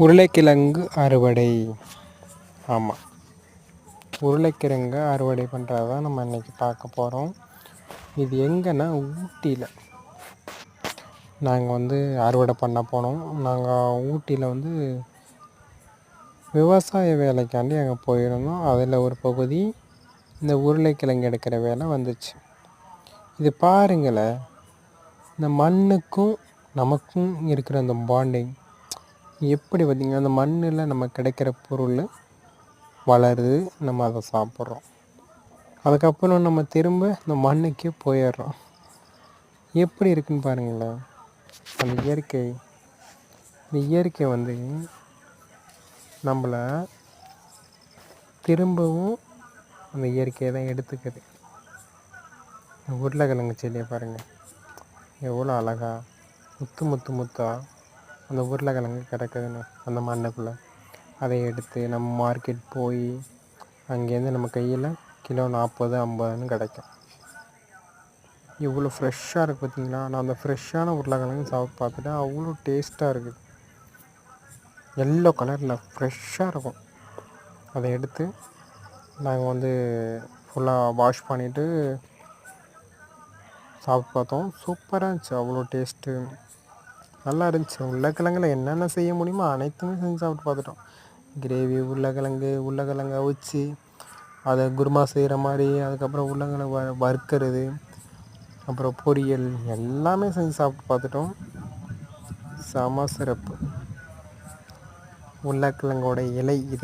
உருளைக்கிழங்கு அறுவடை. ஆமாம் உருளைக்கிழங்கு அறுவடை பண்ணுறது தான் நம்ம இன்றைக்கி பார்க்க போகிறோம் இது எங்கன்னா ஊட்டியில். நாங்கள் வந்து அறுவடை பண்ண போனோம். நாங்கள் ஊட்டியில் வந்து விவசாய வேலைக்காண்டி அங்கே போயிருந்தோம். அதில் ஒரு பகுதி இந்த உருளைக்கிழங்கு எடுக்கிற வேலை வந்துச்சு. இது பாருங்களேன். இந்த மண்ணுக்கும் நமக்கும் இருக்கிற அந்த பாண்டிங் எப்படி பார்த்திங்கன்னா அந்த மண்ணில் நம்ம கிடைக்கிற பொருள் வளருது நம்ம அதை சாப்பிட்றோம். அதுக்கப்புறம் நம்ம திரும்ப இந்த மண்ணுக்கே போயிடுறோம். எப்படி இருக்குன்னு பாருங்களேன். அந்த இயற்கை இந்த இயற்கை வந்து நம்மளை திரும்பவும் அந்த இயற்கையை தான் எடுத்துக்குது. உருளைக்கிழங்கு செடியை பாருங்கள் எவ்வளோ அழகா முத்து முத்து முத்தாக அந்த உருளைக்கிழங்கு கிடக்குதுன்னு அந்த மண்ணுக்குள்ளே. அதை எடுத்து நம்ம மார்க்கெட் போய் அங்கேருந்து நம்ம கையில் கிலோ நாற்பது ஐம்பதுன்னு கிடைக்கும். இவ்வளோ ஃப்ரெஷ்ஷாக இருக்குது பார்த்திங்களா நான் அந்த ஃப்ரெஷ்ஷான உருளைக்கிழங்கு சாப்பிட்டு பார்த்துட்டேன் அவ்வளோ டேஸ்ட்டாக இருக்குது எல்லோ கலரில் ஃப்ரெஷ்ஷாக இருக்கும். அதை எடுத்து நாங்கள் வந்து ஃபுல்லாக வாஷ் பண்ணிவிட்டு சாப்பிட்டு பார்த்தோம். சூப்பராக இருந்துச்சு. அவ்வளோ டேஸ்ட்டு நல்லா இருந்துச்சு உருளைக்கிழங்குல என்னென்ன செய்ய முடியுமோ அனைத்துமே செஞ்சு சாப்பிட்டு பார்த்துட்டோம். கிரேவி உருளைக்கிழங்கு உருளைக்கிழங்க அவிச்சு அதை குருமா செய்கிற மாதிரி அதுக்கப்புறம் உருளைக்கிழங்கு வ வறுக்கிறது அப்புறம் பொரியல் எல்லாமே செஞ்சு சாப்பிட்டு பார்த்துட்டோம். செம சிறப்பு. உருளைக்கிழங்கோட இலை இது.